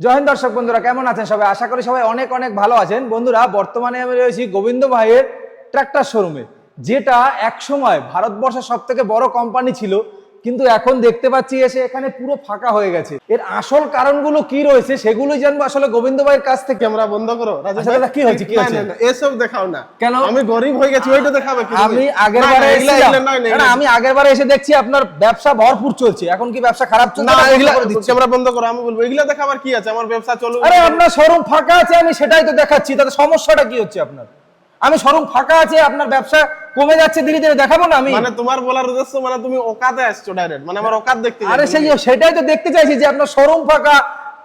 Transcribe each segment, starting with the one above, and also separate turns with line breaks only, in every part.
জয় হিন্দ দর্শক বন্ধুরা, কেমন আছেন সবাই? আশা করি সবাই অনেক অনেক ভালো আছেন। বন্ধুরা, বর্তমানে আমি রয়েছি গোবিন্দ ভাইয়ের ট্রাক্টর শোরুমে যেটা এক সময় ভারতবর্ষের সব থেকে বড় কোম্পানি ছিল। কিন্তু এখন দেখতে পাচ্ছি এসে এখানে পুরো ফাঁকা হয়ে গেছে। এর আসল কারণগুলো কি রয়েছে সেগুলোই জানব। আসলে গোবিন্দ ভাইয়ের কাছ থেকে।
ক্যামেরা বন্ধ করো। রাজা
আচ্ছা, কি হয়েছে, কি হয়েছে?
এসব দেখাও না।
কেন?
আমি গরিব হয়ে গেছি ওইটা দেখাবে
আমি আগের বারে
না,
আমি আগের বারে এসে দেখছি আপনার ব্যবসা ভরপুর চলছে। এখন কি ব্যবসা খারাপ চলছে?
না এগুলা
দিচ্ছে?
ক্যামেরা বন্ধ করো আমি বলব এগুলা দেখাবার কি আছে? আমার ব্যবসা চলুক।
আরে আপনার শোরুম ফাঁকা আছে আমি সেটাই তো দেখাচ্ছি। তাতে সমস্যাটা কি হচ্ছে আপনার? আমি শোরুম ফাঁকা আছে আপনার ব্যবসা কমে যাচ্ছে ধীরে ধীরে দেখাবো না আমি?
মানে তোমার বলার উদ্দেশ্য মানে তুমি ওকাতে আসছো ডাইরেক্ট মানে আমার ওকাত দেখতে
আরে সেই সেটাই তো দেখতে চাইছি যে আপনার শোরুম ফাঁকা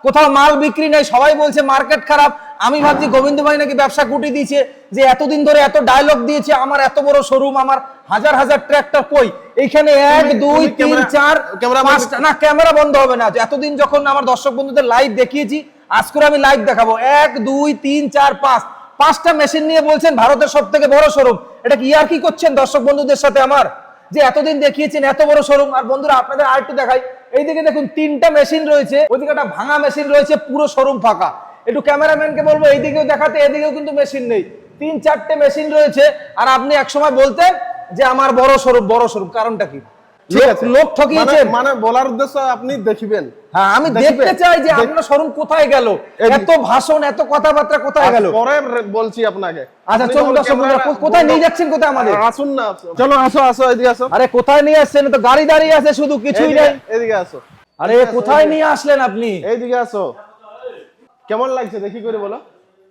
কোথাও মাল বিক্রি নেই সবাই বলছে মার্কেট খারাপ। আমি ভাবছি গোবিন্দ ভাই নাকি ব্যবসা কুটি দিয়েছে যে এতদিন ধরে এত ডায়লগ দিয়েছে আমার এত বড় শোরুম আমার হাজার হাজার ট্র্যাক্টর কই? এইখানে এক দুই তিন চার পাঁচটা না ক্যামেরা বন্ধ হবে না। এতদিন যখন আমার দর্শক বন্ধুদের লাইভ দেখিয়েছি আজ করে আমি লাইভ দেখাবো। এক দুই তিন চার পাঁচ। পাঁচটা মেশিন নিয়ে বলছেন ভারতের সব থেকে বড় শোরুম এটা কি আর কি করছেন দর্শক বন্ধুদের সাথে আমার? যে এতদিন দেখিয়েছেন এত বড় শোরুম আর বন্ধুরা আপনাদের আর একটু দেখাই। এইদিকে দেখুন তিনটা মেশিন রয়েছে। ওইদিকে একটা ভাঙা মেশিন রয়েছে পুরো শোরুম ফাঁকা। একটু ক্যামেরাম্যানকে বলব এইদিকেও দেখাতে এদিকেও কিন্তু মেশিন নেই। তিন চারটে মেশিন রয়েছে। আর আপনি একসময় বলতেন যে আমার বড় শোরুম বড় শোরুম কারণটা কি? লোক- লোক
মানে
ঠকিয়েছেন
মানে বলার উদ্দেশ্য আপনি দেখবেন।
হ্যাঁ আমি দেখতে চাই যে আপনার শোরুম কোথায় গেল? এত ভাষণ এত কথাবার্তা কোথায় গেল?
পরে বলছি আপনাকে।
আচ্ছা চলুন দর্শক কোথায় নিয়ে যাচ্ছেন কোথায় আমাদের?
আসুন না চলো আসো আসো এদিকে আসো।
আরে কোথায় নিয়ে আসছেন? তো গাড়ি দাঁড়িয়ে আছে শুধু কিছুই নেই।
এদিকে আসো।
আরে কোথায় নিয়ে আসলেন আপনি?
এইদিকে আসো। কেমন লাগছে? দেখি করে বলো।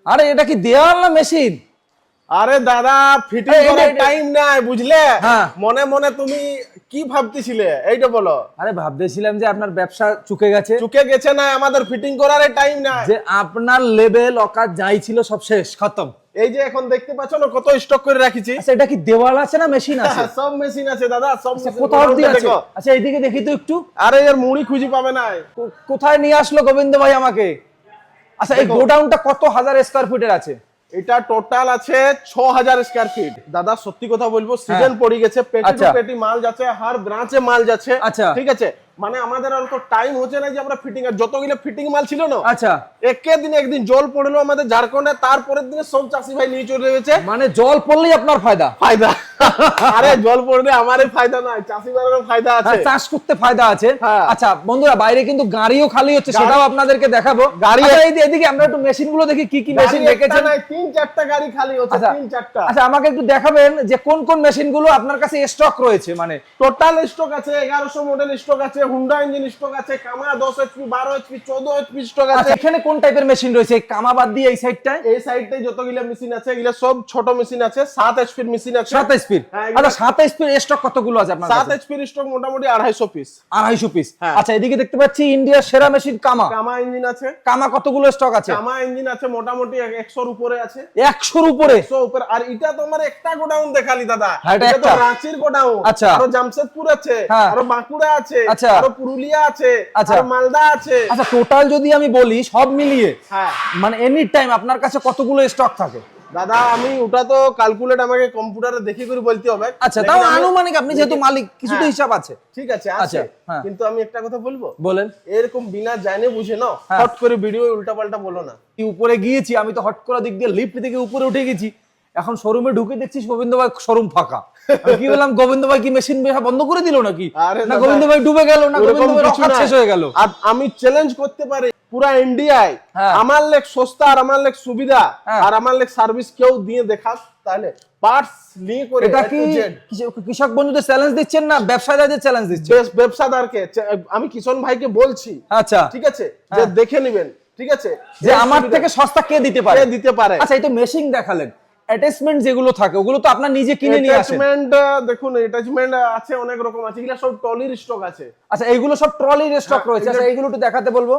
আরে এটা কি দেওয়াল না মেশিন?
আরে দাদা ফিটিং করার টাইম নাই বুঝলে?
হ্যাঁ।
মনে মনে তুমি কি ভাবতেছিলে? এইটা বলো।
আরে ভাবতেছিলাম যে আপনার ব্যবসা চুকে গেছে।
চুকে গেছে না আমাদের ফিটিং করার টাইম নাই।
যে আপনার লেভেল অকাত যাই ছিল সব শেষ খতম।
এই যে এখন দেখতে পাচ্ছ না কত স্টক করে রাখিছি?
আচ্ছা এটা কি দেওয়াল আছে না মেশিন আছে?
সব মেশিন আছে দাদা সব
আচ্ছা, কোথাও
গুলো
আছে? আচ্ছা এইদিকে দেখি তো একটু।
আরে এর মুড়ি খুঁজি পাবে না
কোথায় নিয়ে আসলো গোবিন্দ ভাই আমাকে? আচ্ছা এই। গোডাউনটা কত হাজার স্কোয়ার ফিটের আছে?
এটা টোটাল আছে ছ হাজার স্কোয়ার ফিট দাদা সত্যি কথা বলব সিজন পড়ে গেছে পেটি টু
আচ্ছা।
পেটি মাল যাচ্ছে হার ব্রাঞ্চে মাল যাচ্ছে
আচ্ছা।
ঠিক আছে মানে আমাদের আর তো টাইম হচ্ছে না যে আমরা ফিটিং আর যতগুলো ফিটিং মাল ছিল না
আচ্ছা।
একে দিন একদিন জল পড়ল আমাদের ঝাড়খণ্ডে তারপরের দিনে সব চাষি ভাই নিয়ে চলে গেছে।
মানে জল পড়লেই আপনার ফায়দা।
ফায়দা। আরে জল পড়লে আমারই ফায়দা নাই চাষি ভাইয়েরও ফায়দা আছে।
হ্যাঁ, চাষ করতে ফায়দা আছে।
হ্যাঁ।
আচ্ছা বন্ধুরা বাইরে কিন্তু গাড়িও খালি হচ্ছে সেটাও আপনাদেরকে দেখাবো।
গাড়ি-
আচ্ছা, এই এদিকে আমরা একটু মেশিনগুলো দেখি কি কি মেশিন
একটা
রেখেছেন?
তিন চারটা গাড়ি খালি হচ্ছে
আচ্ছা
তিন চারটা।
আচ্ছা আমাকে একটু দেখাবেন যে কোন কোন মেশিনগুলো আপনার কাছে স্টক রয়েছে মানে
টোটাল স্টক আছে এগারোশো মডেল স্টক আছে হুন্ডা ইঞ্জিন স্টক আছে কামা দশ এইচপি বারো এইচপি চোদ্দ এইচপি স্টক আছে।
আচ্ছা এখানে কোন টাইপের মেশিন রয়েছে? এই কামাবাদ দিয়ে এই সাইডটায়
এই সাইডটাই যতগুলো মেশিন আছে এগুলো সব ছোট মেশিন আছে সাত এইচপির মেশিন আছে।
সাত স্পিড
হ্যাঁ,
আচ্ছা সাত স্পিড স্টক কতগুলো আছে আপনার
সাত এইচপির স্টক মোটামুটি আড়াইশো পিস
আড়াইশো পিস
হ্যাঁ।
আচ্ছা এদিকে দেখতে পাচ্ছি ইন্ডিয়ার সেরা মেশিন কামা
কামা ইঞ্জিন আছে।
কামা কতগুলো স্টক আছে?
কামা ইঞ্জিন আছে মোটামুটি একশোর উপরে আছে।
একশোর উপরে?
একশো উপরে। আর এটা তোমার একটা গোডাউন দেখালি দাদা।
হ্যাঁ, এটা
তো রাঁচির গোডাউন।
আচ্ছা।
আরও জামশেদপুর আছে। আরও বাঁকুড়া আছে।
আচ্ছা।
আরও পুরুলিয়া আছে
আচ্ছা।
মালদা আছে।
আচ্ছা টোটাল যদি আমি বলি সব মিলিয়ে
হ্যাঁ।
মানে এনি টাইম আপনার কাছে কতগুলো স্টক থাকে?
দাদা আমি ওটা তো ক্যালকুলেট আমাকে কম্পিউটারে দেখে করে বলতে হবে।
আচ্ছা তাও আনুমানিক আপনি যেহেতু মালিক কিছু তো
হ্যাঁ।
হিসাব আছে।
ঠিক আছে
আচ্ছা,
আছে।
হ্যাঁ।
কিন্তু আমি একটা কথা বলব?
বলেন।
এরকম বিনা জানে বুঝে না
হ্যাঁ।
হট করে ভিডিও উল্টা পাল্টা বলো না।
কি উপরে গিয়েছি আমি তো হট করা দিক দিয়ে লিফট থেকে উপরে উঠে গেছি। এখন শোরুমে ঢুকে দেখছি গোবিন্দ ভাই শোরুম ফাঁকা কি বললাম গোবিন্দ ভাই কি মেশিন বন্ধ করে দিল নাকি? না গোবিন্দ ভাই ডুবে গেল না গোবিন্দ ভাই রক্ষা শেষ হয়ে গেল।
আর আমি চ্যালেঞ্জ করতে পারি পুরা ইন্ডিয়ায়
হ্যাঁ।
আমার লেখ সস্তা আর আমার লেখ সুবিধা
হ্যাঁ।
আর আমার লেখ সার্ভিস কেউ দিয়ে দেখাস তাহলে পার্টস নিয়ে করে
এটা কি কৃষক- বন্ধুদের চ্যালেঞ্জ দিচ্ছেন না ব্যবসায়ীদের চ্যালেঞ্জ দিচ্ছেন?
বেশ- ব্যবসাদারকে আমি কিষণ ভাইকে বলছি।
আচ্ছা।
ঠিক আছে? যে দেখে নেবেন। ঠিক আছে?
যে আমার থেকে সস্তা কে দিতে পারে?
কে দিতে পারে?
আচ্ছা এই তো মেশিন দেখালেন। অ্যাটাচমেন্ট যেগুলো থাকে ওগুলো তো আপনার নিজে কিনে নিয়ে আসেন।
অ্যাটাচমেন্ট দেখুন অ্যাটাচমেন্ট আছে অনেক রকম আছে। এগুলা সব টলির স্টক আছে।
আচ্ছা এইগুলো সব ট্রলির স্টক
হ্যাঁ,
রয়েছে। আচ্ছা এইগুলো একটু দেখাতে বলব।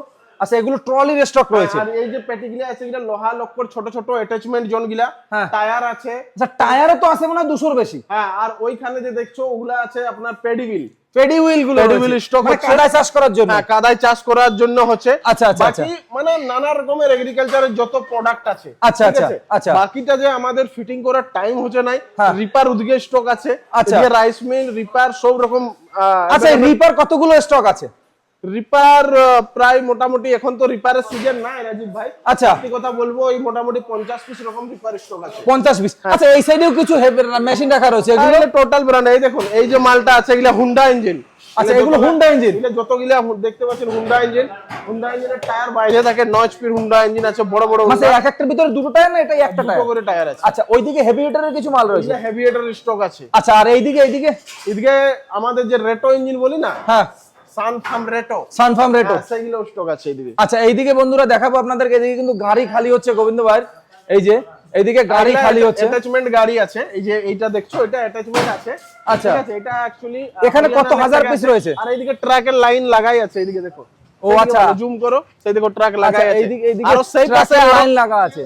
আচ্ছা এগুলো ট্রলির স্টক রয়েছে।
আর এই যে পেটিগুলা আছে এগুলা লোহা লক্কর ছোট ছোট অ্যাটাচমেন্ট জোন গিলা।
হ্যাঁ।
টায়ার আছে।
আচ্ছা টায়ারও তো আছে মনে হয় দুশোর বেশি।
হ্যাঁ আর ওইখানে যে দেখছ ওগুলা আছে আপনার
পেডি হুইলগুলো
wheel
মানে
হচ্ছে।
কাদায় চাষ করার জন্য।
হ্যাঁ কাদায় চাষ করার জন্য হচ্ছে।
আচ্ছা, আচ্ছা,
বাকি মানে নানা রকমের এগ্রিকালচারের যত প্রোডাক্ট আছে।
আচ্ছা, আচ্ছা, আচ্ছা।
বাকিটা যে আমাদের ফিটিং করার টাইম হচ্ছে নাই
হ্যাঁ।
রিপার উদ্গে স্টক আছে।
আচ্ছা।
রাইস মিল রিপার সব রকম
আচ্ছা রিপার কতগুলো স্টক আছে?
রিপার প্রায় মোটামুটি এখন তো রিপারের সিজন নাই রাজীব ভাই।
আচ্ছা।
সত্যি কথা বলব ওই মোটামুটি পঞ্চাশ পিস রকম রিপার স্টক আছে।
পঞ্চাশ পিস আচ্ছা এই সাইডেও কিছু মেশিন রাখা রয়েছে এগুলো?
টোটাল ব্র্যান্ড এই দেখুন এই যে মালটা আছে এগুলা হুন্ডা ইঞ্জিন
আচ্ছা এগুলো হুন্ডা ইঞ্জিন
এগুলো যতগুলা দেখতে পাচ্ছেন হুন্ডা ইঞ্জিন হুন্ডা ইঞ্জিনের টায়ার বাইরে থাকে নয় স্পিড হুন্ডা ইঞ্জিন আছে বড় বড়
মানে এক একটার ভিতরে দুটো টায়ার না এটাই একটা
দুটো
টায়ার
করে টায়ার আছে।
আচ্ছা ওইদিকে হেভি হিটারের কিছু মাল রয়েছে?
হেভি হেভিয়েটার স্টক আছে।
আচ্ছা আর এইদিকে এইদিকে?
এদিকে আমাদের যে রেটো ইঞ্জিন বলি না?
হ্যাঁ।
সানফার্ম রেটো।
সানফার্ম রেটো।
সেইগুলো স্টক আছে এদিকে
আচ্ছা এইদিকে বন্ধুরা দেখাবো আপনাদেরকে এদিকে কিন্তু গাড়ি খালি হচ্ছে গোবিন্দ ভাইয়ের। এই যে এইদিকে গাড়ি খালি হচ্ছে।
অ্যাটাচমেন্ট গাড়ি আছে। এই যে এইটা দেখছ এটা অ্যাটাচমেন্ট আছে।
আচ্ছা।
এটা অ্যাকচুয়ালি
এখানে কত হাজার piece রয়েছে?
আর এইদিকে ট্রাকের লাইন লাগাই আছে এইদিকে দেখো।
ও, আচ্ছা।
জুম করো সেই দেখো ট্রাক
আচ্ছা
লাগাই আছে।
এইদিকে এইদিকে
আর সেই পাশে
লাইন লাগা আছে।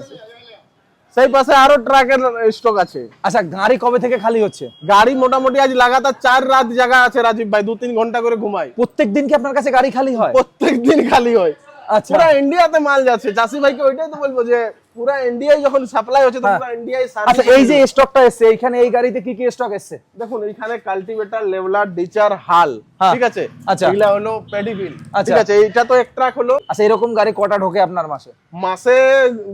সেই পাশে আরও ট্রাকের স্টক আছে।
আচ্ছা গাড়ি কবে থেকে খালি হচ্ছে?
গাড়ি মোটামুটি আজ লাগাতার চার রাত জায়গা আছে রাজীব ভাই দু তিন ঘণ্টা করে ঘুমাই
প্রত্যেক দিন কি আপনার কাছে গাড়ি খালি হয়?
প্রত্যেক দিন খালি হয়।
আচ্ছা।
পুরা ইন্ডিয়াতে মাল যাচ্ছে। চাষি ভাইকে ওইটাই তো বলব যে পুরা ইন্ডিয়ায় যখন সাপ্লাই হচ্ছে তো
হ্যাঁ।
ইন্ডিয়ায়
আচ্ছা এই যে স্টকটা এসছে এইখানে এই গাড়িতে কি কি স্টক এসছে?
দেখুন এখানে কাল্টিভেটর লেভেলার ডিচার হাল। ঠিক আছে?
আচ্ছা।
এগুলা হলো পেডিবিল
আচ্ছা।
ঠিক আছে এইটা তো এক ট্রাক হলো।
আচ্ছা এরকম গাড়ি কটা ঢোকে আপনার মাসে?
মাসে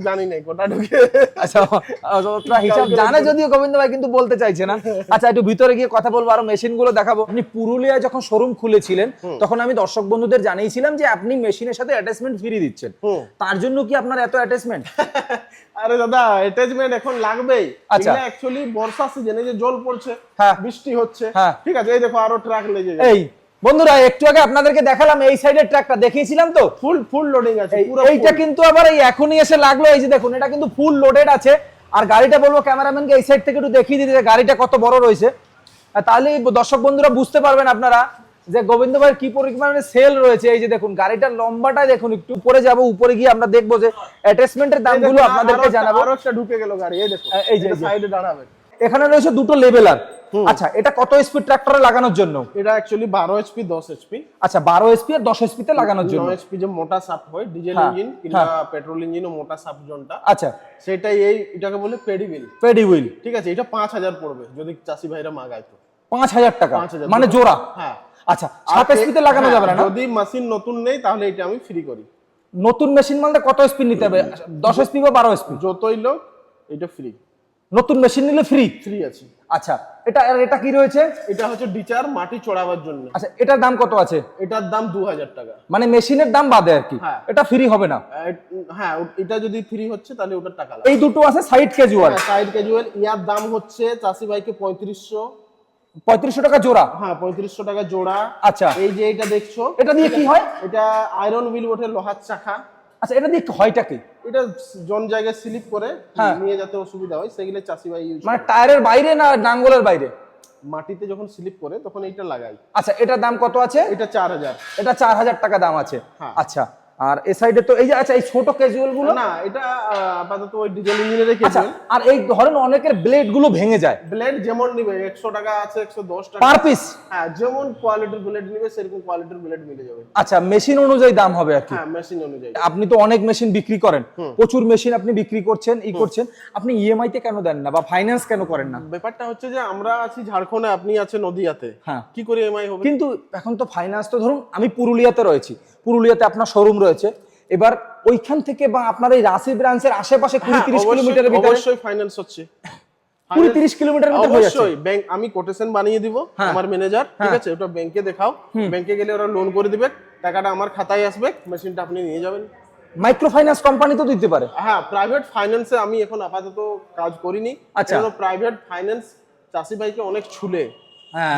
জানি নাই কটা ঢুকে।
আচ্ছা অতটা হিসাব জানে যদিও গোবিন্দ ভাই কিন্তু বলতে চাইছে না। আচ্ছা একটু ভিতরে গিয়ে কথা বলব আরও মেশিনগুলো দেখাবো। আপনি পুরুলিয়ায় যখন শোরুম খুলেছিলেন তখন আমি দর্শক বন্ধুদের জানিয়েছিলাম যে আপনি মেশিনের সাথে অ্যাটাচমেন্ট ফ্রি দিচ্ছেন। তার জন্য কি আপনার এত অ্যাটাচমেন্ট
আরে দাদা অ্যাটাচমেন্ট এখন লাগবেই।
আচ্ছা।
অ্যাকচুয়ালি বর্ষা সিজনে যে জল পড়ছে
হ্যাঁ।
বৃষ্টি হচ্ছে।
হ্যাঁ।
ঠিক আছে এই দেখো আরও ট্রাক লেগে
এই বন্ধুরা একটু আগে আপনাদেরকে দেখালাম এই সাইডের ট্র্যাকটা দেখিয়েছিলাম তো?
ফুল ফুল লোডিং আছে
এই- এইটা কিন্তু আবার এই এখনই এসে লাগল। এই যে দেখুন এটা কিন্তু ফুল লোডেড আছে। আর গাড়িটা বলব ক্যামেরাম্যানকে এই সাইড থেকে একটু দেখিয়ে দিতে যে গাড়িটা কত বড় রয়েছে। তাহলে দর্শক বন্ধুরা বুঝতে পারবেন আপনারা যে গোবিন্দ ভাইয়ের কি পরিমাণে সেল রয়েছে এই যে দেখুন গাড়িটার লম্বাটা দেখুন একটু উপরে যাব উপরে গিয়ে আমরা দেখব যে অ্যাটাচমেন্টের দামগুলো আপনাদেরকে জানাব।
আরও একটা ঢুকে গেল গাড়ি এই দেখো
এই যে,
সাইডে দাঁড়াবে।
এখানে রয়েছে দুটো লেভেলার আচ্ছা এটা কত স্পিড ট্রাক্টরে লাগানোর জন্য?
এটা অ্যাকচুয়ালি বারো এইচপি দশ এইচপি
আচ্ছা বারো এসপি আর দশ এসপি তে লাগানোর জন্য।
নয় এইচপি যে মোটা সাপ হয় ডিজেল
হ্যাঁ,
ইঞ্জিন কিংবা পেট্রোল ইঞ্জিন ও মোটা সাপ জনটা।
আচ্ছা।
সেটাই এই এটাকে বলে পেডিবিল
পেডি হুইল
ঠিক আছে এটা পাঁচ হাজার পড়বে যদি চাষি ভাইরা মাগায় তো।
পাঁচ হাজার টাকা।
5,000
মানে জোড়া।
হ্যাঁ।
আচ্ছা সাত এসপি লাগানো
হ্যাঁ,
যাবে না?
যদি মেশিন নতুন নেই তাহলে এটা আমি ফ্রি করি।
নতুন মেশিন মানতে কত স্পিড নিতে হবে? দশ এসপি বা বারো এসপি
যতই লোক এটা ফ্রি
নতুন মেশিন নিলে ফ্রি
ফ্রি আছে।
আচ্ছা এটা আর এটা কি রয়েছে?
এটা হচ্ছে ডিচার মাটি চড়াবার জন্য।
আচ্ছা এটার দাম কত আছে?
এটার দাম দু হাজার টাকা।
মানে মেশিনের দাম বাদে আর কি।
হ্যাঁ।
এটা ফ্রি হবে না।
হ্যাঁ এটা যদি ফ্রি হচ্ছে তাহলে ওটার টাকা
এই দুটো আছে সাইড ক্যাজুয়াল
সাইড ক্যাজুয়াল ইয়ার দাম হচ্ছে চাষি ভাইকে পঁয়ত্রিশশো।
পঁয়ত্রিশশো টাকা জোড়া?
হ্যাঁ পঁয়ত্রিশশো টাকা জোড়া।
আচ্ছা।
এই যে এটা দেখছ
এটা দিয়ে কি হয়?
এটা আয়রন বিল ওঠে লোহার চাকা।
আচ্ছা এটা দিয়ে হয়টা কি?
এটা জন জায়গায় স্লিপ করে
হ্যাঁ।
নিয়ে যেতে অসুবিধা হয় সেগুলো চাষি ভাই
মানে টায়ারের বাইরে না নাঙ্গলের বাইরে?
মাটিতে যখন স্লিপ করে তখন এইটা লাগাই।
আচ্ছা এটার দাম কত আছে?
এটা চার হাজার।
এটা চার হাজার টাকা দাম আছে।
হ্যাঁ।
আচ্ছা আর এ সাইডে তো এই যে আচ্ছা এই ছোট ক্যাজুয়ালগুলো?
না এটা আপাতত ওই ডিজেল ইঞ্জিনের
আচ্ছা আর এই ধরেন অনেকের ব্লেডগুলো ভেঙে যায়।
ব্লেড যেমন নিবে একশো টাকা আছে একশো দশ টাকা।
পার পিস
হ্যাঁ যেমন কোয়ালিটির ব্লেড নিবে সেরকম কোয়ালিটির ব্লেড মিলে যাবে।
আচ্ছা মেশিন অনুযায়ী দাম হবে আর কি?
হ্যাঁ মেশিন অনুযায়ী।
আপনি তো অনেক মেশিন বিক্রি করেন। প্রচুর মেশিন আপনি বিক্রি করছেন ই করছেন। আপনি ইএমআই তে কেন দেন না বা ফাইন্যান্স কেন করেন না?
ব্যাপারটা হচ্ছে যে আমরা আছি ঝাড়খণ্ডে আপনি আছেন নদিয়াতে।
হ্যাঁ।
কি করে এমআই হবে?
কিন্তু এখন তো ফাইন্যান্স তো ধরুন আমি পুরুলিয়াতে রয়েছি। পুরুলিয়াতে আপনার শোরুম রয়েছে। এবার ওইখান থেকে বা আপনার এই রাশি ব্রাঞ্চের আশেপাশে কুড়ি
হ্যাঁ,
তিরিশ কিলোমিটারের ভিতরে
অবশ্যই ফাইন্যান্স হচ্ছে।
কুড়ি তিরিশ কিলোমিটার হয়ে যাচ্ছে।
অবশ্যই। ব্যাংক আমি কোটেশন বানিয়ে দিব
হ্যাঁ।
আমার ম্যানেজার ঠিক
হ্যাঁ।
আছে? ওটা ব্যাংকে দেখাও। ব্যাংকে গেলে ওরা লোন করে দিবে। টাকাটা আমার খাতায় আসবে। মেশিনটা আপনি নিয়ে যাবেন।
মাইক্রো ফাইন্যান্স কোম্পানি তো দিতে পারে।
হ্যাঁ প্রাইভেট ফাইন্যান্সে আমি এখন আপাতত কাজ করিনি।
আচ্ছা।
প্রাইভেট ফাইন্যান্স চাষি ভাইকে অনেক ছুলে।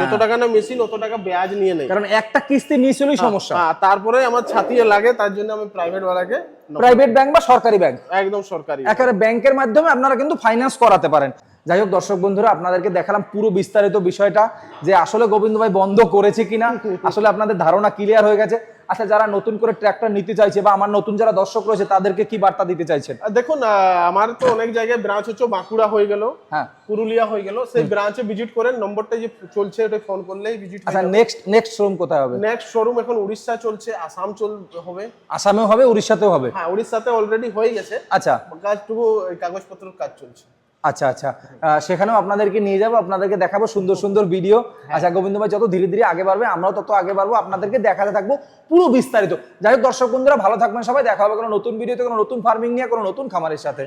যত টাকা না মেশিন অত টাকা ব্যাজ নিয়ে নেই।
কারণ একটা কিস্তি নিয়ে চলেই সমস্যা।
হ্যাঁ তারপরে আমার ছাতিয়ে লাগে তার জন্য আমি প্রাইভেট ওয়ালাকে
প্রাইভেট ব্যাংক বা সরকারি ব্যাংক
একদম সরকারি।
একেবারে ব্যাংকের মাধ্যমে আপনারা কিন্তু ফাইন্যান্স করাতে পারেন। যাই হোক দর্শক বন্ধুরা আপনাদেরকে দেখালাম পুরো বিস্তারিত বিষয়টা যে আসলে গোবিন্দ ভাই বন্ধ করেছে কিনা আসলে আপনাদের ধারণা ক্লিয়ার হয়ে গেছে। আচ্ছা যারা নতুন করে ট্র্যাক্টর নিতে চাইছে বা আমার নতুন যারা দর্শক রয়েছে তাদেরকে কি বার্তা দিতে চাইছেন?
দেখুন আমার তো অনেক জায়গায় ব্রাঞ্চ হচ্ছে বাঁকুড়া হয়ে গেল
হ্যাঁ।
পুরুলিয়া হয়ে গেল। সেই ব্রাঞ্চে ভিজিট করেন নম্বরটা যে চলছে ওটা ফোন করলেই ভিজিট
আচ্ছা নেক্সট নেক্সট শোরুম কোথায় হবে?
নেক্সট শোরুম এখন উড়িষ্যা চলছে আসাম চল হবে।
আসামেও হবে উড়িষ্যাতেও হবে?
হ্যাঁ উড়িষ্যাতে অলরেডি হয়ে গেছে।
আচ্ছা।
কাজটুকু এই কাগজপত্রের কাজ চলছে।
আচ্ছা আচ্ছা। সেখানেও আপনাদেরকে নিয়ে যাব আপনাদেরকে দেখাবো সুন্দর সুন্দর ভিডিও আচ্ছা গোবিন্দ ভাই যত ধীরে ধীরে আগে বাড়বে আমরাও তত আগে বাড়বো আপনাদেরকে দেখাতে থাকব পুরো বিস্তারিত। যাই হোক দর্শক বন্ধুরা ভালো থাকবেন সবাই দেখা হবে কোনো নতুন ভিডিওতে কোনো নতুন ফার্মিং নিয়ে কোনো নতুন খামারের সাথে।